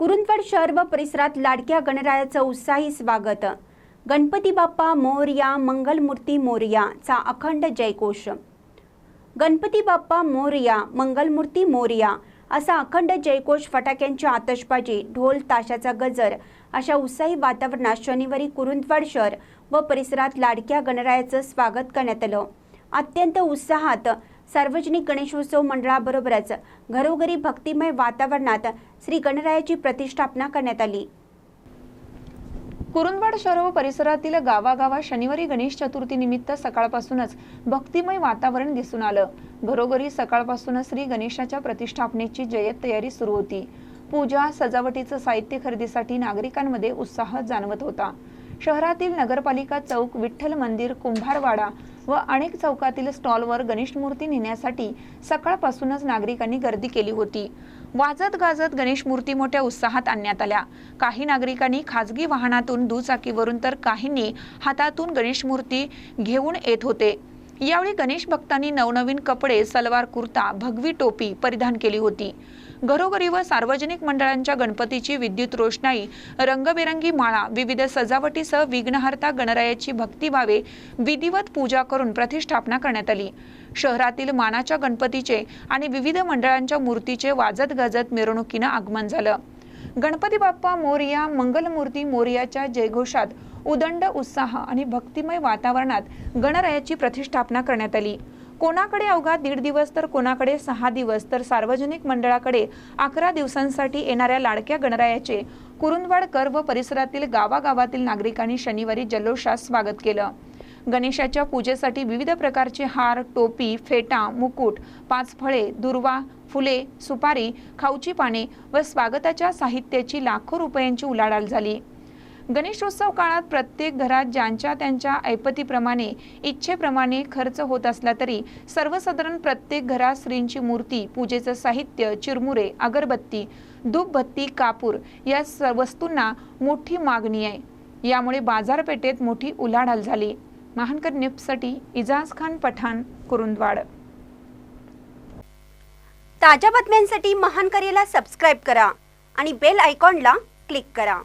कुरुंदवड शहर व परिसरात लाडक्या गणरायाचं उत्साही स्वागत. गणपती बाप्पा मोरया मंगलमूर्ती मोरया चा अखंड जयघोष. गणपती बाप्पा मोरया मंगलमूर्ती मोरया असा अखंड जयघोष फटाक्यांची आतषबाजी ढोल ताशाचा गजर अशा उत्साही वातावरणात शनिवारी कुरुंदवाड शहर व परिसरात लाडक्या गणरायाचं स्वागत करण्यात आलं. अत्यंत उत्साहात सार्वजनिक गणेशोत्सव मंडळाबरोबरच घरोघरी भक्तिमय वातावरणात श्री गणरायाची प्रतिष्ठापना करण्यात आली. कुरुंदवाड शहर व परिसरातील गावागावात शनिवारी गणेश चतुर्थी निमित्त सकाळपासूनच भक्तिमय वातावरण दिसून आलं. घरोघरी सकाळपासूनच श्री गणेशाच्या प्रतिष्ठापनेची जय्यत तयारी सुरू होती. पूजा सजावटीचं साहित्य खरेदीसाठी नागरिकांमध्ये उत्साह जाणवत होता. शहरातील नगरपालिका चौक विठ्ठल मंदिर कुंभारवाडा व अनेक चौकातील स्टॉलवर गणेश मूर्ती नेण्यासाठी सकाळपासूनच नागरिकांनी गर्दी केली होती. वाजत गाजत गणेश मूर्ती मोठ्या उत्साहात आणण्यात आल्या. काही नागरिकांनी खाजगी वाहनातून दुचाकीवरून तर काहींनी हातातून गणेश मूर्ती घेऊन येत होते. यावेळी गणेश भक्तांनी नवनवीन कपडे सलवार कुर्ता भगवी टोपी परिधान केली होती. घरोघरी व सार्वजनिक मंडळांच्या गणपतीची विद्युत रोषणाई रंगबेरंगी माळा विविध सजावटीसह विघ्नहर्ता गणरायाची भक्तिभावे विधिवत पूजा करून प्रतिष्ठापना करण्यात आली. शहरातील मानाच्या गणपतीचे आणि विविध मंडळांच्या मूर्तीचे वाजत गाजत मिरवणुकीनं आगमन झालं. गणपती बाप्पा मोरया मंगलमूर्ती मोरयाच्या जयघोषात उदंड उत्साह आणि भक्तिमय वातावरणात गणरायाची प्रतिष्ठापना करण्यात आली. कोणाकडे अवघा दीड दिवस तर कोणाकडे सहा दिवस तर सार्वजनिक मंडळाकडे अकरा दिवसांसाठी येणाऱ्या लाडक्या गणरायाचे कुरुंदवाडकर व परिसरातील गावागावातील नागरिकांनी शनिवारी जल्लोषात स्वागत केलं. गणेशाच्या पूजेसाठी विविध प्रकारचे हार टोपी फेटा मुकुट पाच फळे दुर्वा फुले सुपारी खाऊची पाने व स्वागताच्या साहित्याची लाखो रुपयांची उलाढाल झाली. गणेशोत्सव काळात प्रत्येक घरात ज्यांच्या त्यांच्या ऐपतीप्रमाणे इच्छेप्रमाणे खर्च होत असला तरी सर्वसाधारण प्रत्येक घरात श्रींची मूर्ती पूजेचं साहित्य चिरमुरे अगरबत्ती धूपबत्ती कापूर या स- वस्तूंना मोठी मागणी आहे. यामुळे बाजारपेठेत मोठी उलाढाल झाली. महानकर न्यूजसाठी इजाज खान पठाण कुरुंदवाड. ताज्या बातम्यांसाठी महानकरेला सबस्क्राईब करा आणि बेल आयकॉनला क्लिक करा.